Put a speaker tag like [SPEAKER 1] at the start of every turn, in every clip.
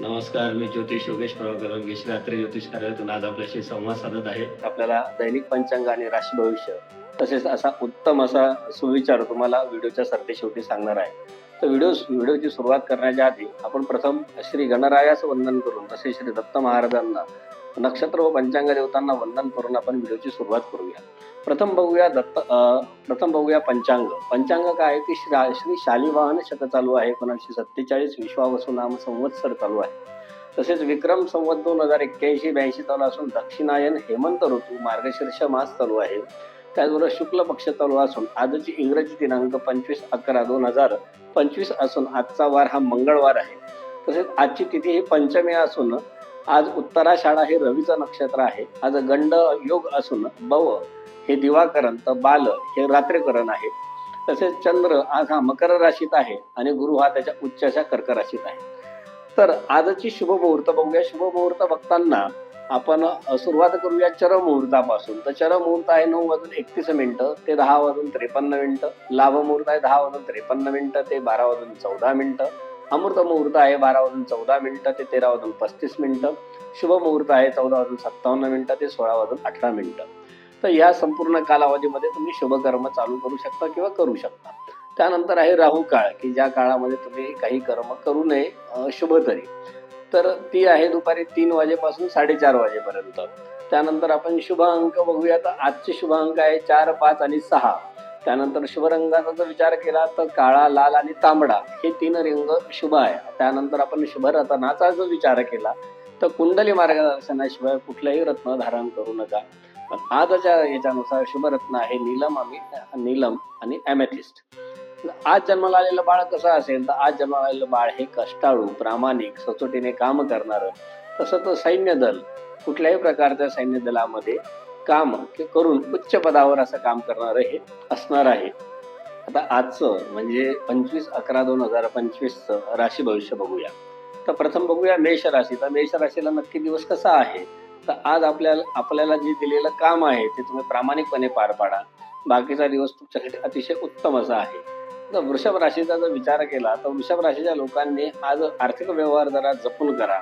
[SPEAKER 1] नमस्कार मी ज्योतिष योगेश प्रभाकर रात्री ज्योतिष कार्यालयातून आज आपल्याशी संवाद साधत आहे. आपल्याला दैनिक पंचांग आणि राशी भविष्य तसेच असा उत्तम असा सुविचार तुम्हाला व्हिडिओच्या सरते शेवटी सांगणार आहे. तर व्हिडिओ व्हिडिओची सुरुवात करण्याच्या आधी आपण प्रथम श्री गणरायाचं वंदन करून तसेच श्री दत्त महाराजांना नक्षत्र व पंचांग देवतांना वंदन करून आपण व्हिडिओची सुरुवात करूया. प्रथम बघूया दत्त प्रथम बघूया पंचांग. पंचांग काय आहे? की श्री श्री शालिवाहन शक चालू आहे. एकोणीसशे सत्तेचाळीस विश्वावसू नाम संवत्सर चालू आहे. तसेच विक्रम संवत दोन हजार एक्क्याऐंशी ब्याऐंशी चालू असून दक्षिणायन हेमंत ऋतू मार्गशीर्ष मास चालू आहे. त्याचबरोबर शुक्ल पक्ष चालू असून आजची इंग्रजी दिनांक पंचवीस अकरा दोन हजार पंचवीस असून आजचा वार हा मंगळवार आहे. तसेच आजची तिथी ही पंचमी असून आज उत्तराषाढा हे रवीचं नक्षत्र आहे. आज गंड योग असून बव हे दिवाकरण तर बाल हे रात्रीकरण आहे. तसेच चंद्र आज हा मकर राशीत आहे आणि गुरु हा त्याच्या उच्चाच्या कर्क राशीत आहे. तर आजची शुभ मुहूर्त बघूया. शुभ मुहूर्त बघताना आपण सुरुवात करूया चरम मुहूर्तापासून तर चरम मुहूर्त आहे नऊ वाजून एकतीस मिनिटं ते दहा वाजून त्रेपन्न मिनिटं. लाभ मुहूर्त आहे दहा वाजून त्रेपन्न मिनिटं ते बारा वाजून चौदा मिनिटं. अमृत मुहूर्त आहे बारा वाजून चौदा मिनिटं ते तेरा वाजून पस्तीस मिनिटं. शुभ मुहूर्त आहे चौदा वाजून सत्तावन्न मिनिटं ते सोळा वाजून अठरा मिनिटं. तर या संपूर्ण कालावधीमध्ये तुम्ही शुभकर्म चालू करू शकता किंवा करू शकता. त्यानंतर आहे राहू काळ की ज्या काळामध्ये तुम्ही काही कर्म करू नये शुभ तरी. तर ती आहे दुपारी तीन वाजेपासून साडेचार वाजेपर्यंत. त्यानंतर आपण शुभ अंक बघूया. तर आजचे शुभ अंक आहे चार पाच आणि सहा. त्यानंतर शुभरंगाचा जर विचार केला तर काळा लाल आणि तांबडा हे तीन रंग शुभ आहे. त्यानंतर आपण शुभ रत्नाचा जर विचार केला तर कुंडली मार्गदर्शनाशिवाय कुठलंही रत्न धारण करू नका. पण आजच्या याच्यानुसार शुभरत्न आहे नीलम आणि नीलम आणि अमेथिस्ट आज जन्माला आलेलं बाळ कसं असेल? तर आज जन्माला आलेलं बाळ हे कष्टाळू प्रामाणिक सचोटीने काम करणारं तसं तर सैन्य दल कुठल्याही प्रकारच्या सैन्य दलामध्ये काम करून उच्च पदावर असं काम करणार हे असणार आहे. आता आजचं म्हणजे पंचवीस अकरा दोन हजार पंचवीसचं राशी भविष्य बघूया. तर प्रथम बघूया मेष राशी. तर मेष राशीला नक्की दिवस कसा आहे? तर आज आपल्याला आपल्याला जे दिलेलं काम आहे ते तुम्ही प्रामाणिकपणे पार पाडा. बाकीचा दिवस तुमच्यासाठी अतिशय उत्तम असा आहे. तर वृषभ राशीचा जर विचार केला तर वृषभ राशीच्या लोकांनी आज आर्थिक व्यवहार जरा जपून करा.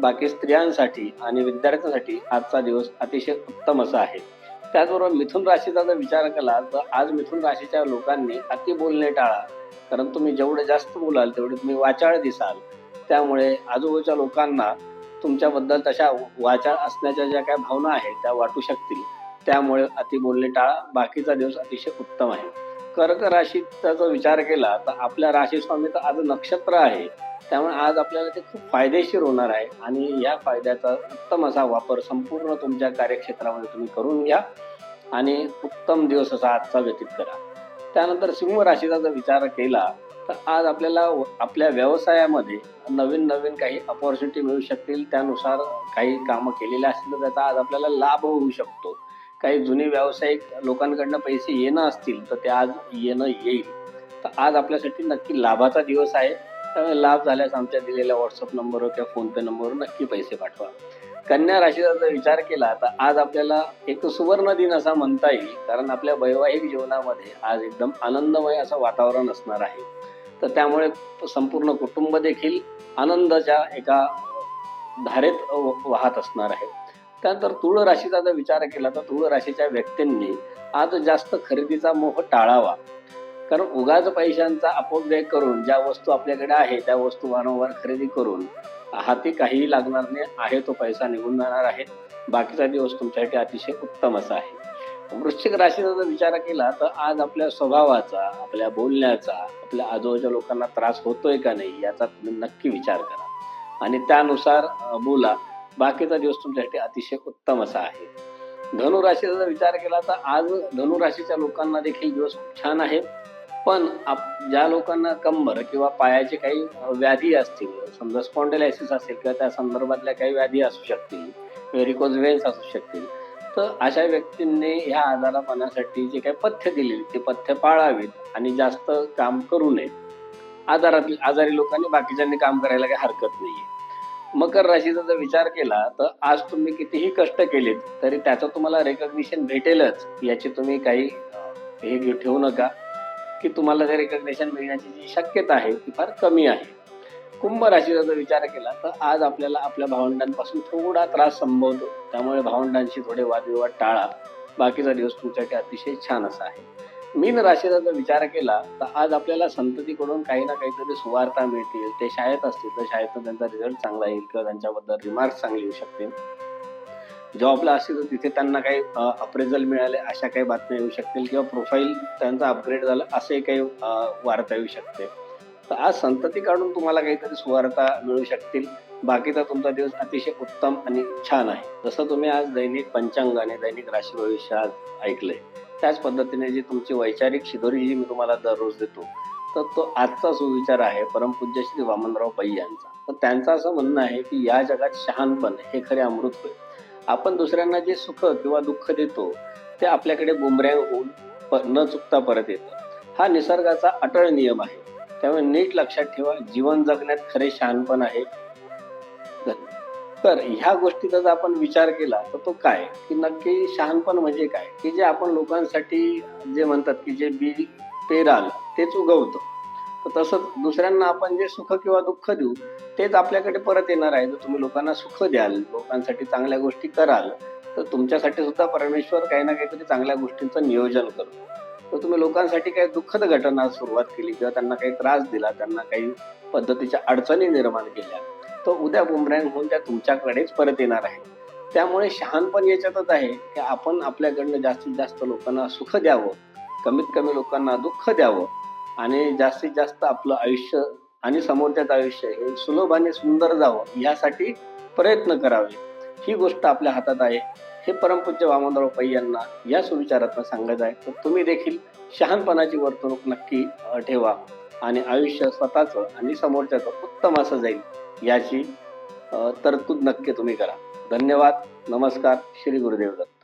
[SPEAKER 1] बाकी स्त्रियांसाठी आणि विद्यार्थ्यांसाठी आजचा दिवस अतिशय उत्तम असा आहे. त्याचबरोबर मिथुन राशीचा जर विचार केला तर आज मिथुन राशीच्या लोकांनी अति बोलणे टाळा. कारण तुम्ही जेवढे जास्त बोलाल तेवढे तुम्ही वाचाळ दिसाल. त्यामुळे आजूबाजूच्या लोकांना तुमच्याबद्दल तशा वाचाळ असण्याच्या ज्या काही भावना आहेत त्या वाटू शकतील. त्यामुळे अति बोलणे टाळा. बाकीचा दिवस अतिशय उत्तम आहे. कर्क राशीचा जर विचार केला तर आपल्या राशी स्वामी तर आज नक्षत्र आहे. त्यामुळे आज आपल्याला ते खूप फायदेशीर होणार आहे. आणि या फायद्याचा उत्तम असा वापर संपूर्ण तुमच्या कार्यक्षेत्रामध्ये तुम्ही करून घ्या आणि उत्तम दिवस असा आजचा व्यतीत करा. त्यानंतर सिंह राशीचा जर विचार केला तर आज आपल्याला आपल्या व्यवसायामध्ये नवीन नवीन काही अपॉर्च्युनिटी मिळू शकतील. त्यानुसार काही कामं केलेली असतील तर त्याचा आज आपल्याला लाभ होऊ शकतो. काही जुने व्यावसायिक लोकांकडनं पैसे येणं असतील तर ते आज येणं येईल. तर आज आपल्यासाठी नक्की लाभाचा दिवस आहे. त्यामुळे लाभ झाल्यास आमच्या दिलेल्या व्हॉट्सअप नंबरवर किंवा फोनपे नंबरवर नक्की पैसे पाठवा. कन्या राशीचा जर विचार केला तर आज आपल्याला एक सुवर्ण दिन असा म्हणता येईल कारण आपल्या वैवाहिक जीवनामध्ये आज एकदम आनंदमय असं वातावरण असणार आहे. तर त्यामुळे संपूर्ण कुटुंब देखील आनंदाच्या एका धारेत वाहत असणार आहे. त्यानंतर तुळ राशीचा जर विचार केला तर तुळ राशीच्या व्यक्तींनी आज जास्त खरेदीचा मोह टाळावा. कारण उगाच पैशांचा अपव्यय करून ज्या वस्तू आपल्याकडे आहे त्या वस्तू वारंवार खरेदी करून हाती काहीही लागणार नाही आहे तो पैसा निघून जाणार आहे. बाकीचा दिवस तुमच्यासाठी अतिशय उत्तम असा आहे. वृश्चिक राशीचा जर विचार केला तर आज आपल्या स्वभावाचा आपल्या बोलण्याचा आपल्या आजूबाजूच्या लोकांना त्रास होतोय का नाही याचा तुम्ही नक्की विचार करा. आणि त्यानुसार बोला. बाकीचा दिवस तुमच्यासाठी अतिशय उत्तम असा आहे. धनुराशीचा जर विचार केला तर आज धनुराशीच्या लोकांना देखील दिवस खूप छान आहे पण ज्या लोकांना कंबर किंवा पायाचे काही व्याधी असतील समजा स्पॉन्डेलायसिस असेल किंवा त्या संदर्भातल्या काही व्याधी असू शकतील व्हेरिकोज वेन्स असू शकतील तर अशा व्यक्तींनी ह्या आजारापणासाठी जे काही पथ्य दिलेली ते पथ्य पाळावीत आणि जास्त काम करू नये आजारातील आजारी लोकांनी बाकीच्यांनी काम करायला काही हरकत नाहीये. मकर राशीचा जर विचार केला तर आज तुम्ही कितीही कष्ट केलेत तरी त्याचं तुम्हाला रेकग्निशन भेटेलच याची तुम्ही काही हे ठेवू नका. की तुम्हाला ते रेकग्नेशन मिळण्याची जी शक्यता आहे ती फार कमी आहे. कुंभ राशीचा जर विचार केला तर आज आपल्याला आपल्या भावंडांपासून थोडा त्रास संभवतो. त्यामुळे भावंडांशी थोडे वादविवाद टाळा. बाकीचा दिवस तुमच्यासाठी अतिशय छान असा आहे. मीन राशीचा जर विचार केला तर आज आपल्याला संततीकडून काही ना काहीतरी सुवार्ता मिळतील. ते शाळेत असतील तर शाळेतून त्यांचा रिझल्ट चांगला येईल किंवा त्यांच्याबद्दल रिमार्क्स चांगले येऊ शकतील. जॉबला असतील तर तिथे त्यांना काही अप्रेझल मिळाले अशा काही बातम्या येऊ शकतील किंवा प्रोफाईल त्यांचा अपग्रेड झाला असे काही वार्ता येऊ शकते. तर आज संतती काढून तुम्हाला काहीतरी सुवार्ता मिळू शकतील. बाकीचा तुमचा दिवस अतिशय उत्तम आणि छान आहे. जसं तुम्ही आज दैनिक पंचांग आणि दैनिक राशी भविष्य आज ऐकलंय त्याच पद्धतीने जी तुमची वैचारिक शिदोरी जी मी तुम्हाला दररोज देतो तर तो आजचा सुविचार आहे परमपूज्य श्री वामनराव पै यांचा. तर त्यांचं असं म्हणणं आहे की या जगात शहाणपण हे खरे अमृत होईल आपण दुसऱ्यांना जे सुख किंवा दुःख देतो ते आपल्याकडे बुमऱ्यांग होऊन न चुकता परत येतं. हा निसर्गाचा अटळ नियम आहे. त्यामुळे नीट लक्षात ठेवा जीवन जगण्यात खरे शहाणपण आहे. तर ह्या गोष्टीचा जर आपण विचार केला तर तो काय? की नक्की शहाणपण म्हणजे काय? की जे आपण लोकांसाठी जे म्हणतात की जे बी पेराल तेच उगवतं. तर तसंच दुसऱ्यांना आपण जे सुख किंवा दुःख देऊ तेच आपल्याकडे परत येणार आहे. जर तुम्ही लोकांना सुख द्याल लोकांसाठी चांगल्या गोष्टी कराल तर तुमच्यासाठी सुद्धा परमेश्वर काही ना काहीतरी चांगल्या गोष्टींचं नियोजन करतो तर तुम्ही लोकांसाठी काही दुःखद घटना सुरुवात केली किंवा त्यांना काही त्रास दिला त्यांना काही पद्धतीच्या अडचणी निर्माण केल्या तर उद्या बुमरँग होऊन त्या तुमच्याकडेच परत येणार आहे त्यामुळे शहाणपण याच्यातच आहे की आपण आपल्याकडनं जास्तीत जास्त लोकांना सुख द्यावं कमीत कमी लोकांना दुःख द्यावं आणि जास्तीत जास्त आपलं आयुष्य आणि समोरच्याचं आयुष्य हे सुलभ आणि सुंदर जावं यासाठी प्रयत्न करावे. ही गोष्ट आपल्या हातात आहे. हे परमपूज्य वामनराव पै यांना या सुविचारातनं सांगत आहे. तर तुम्ही देखील शहाणपणाची वर्तणूक नक्की ठेवा आणि आयुष्य स्वतःचं आणि समोरच्याचं उत्तम असं जाईल याची तरतूद नक्की तुम्ही करा. धन्यवाद. नमस्कार. श्री गुरुदेव दत्त.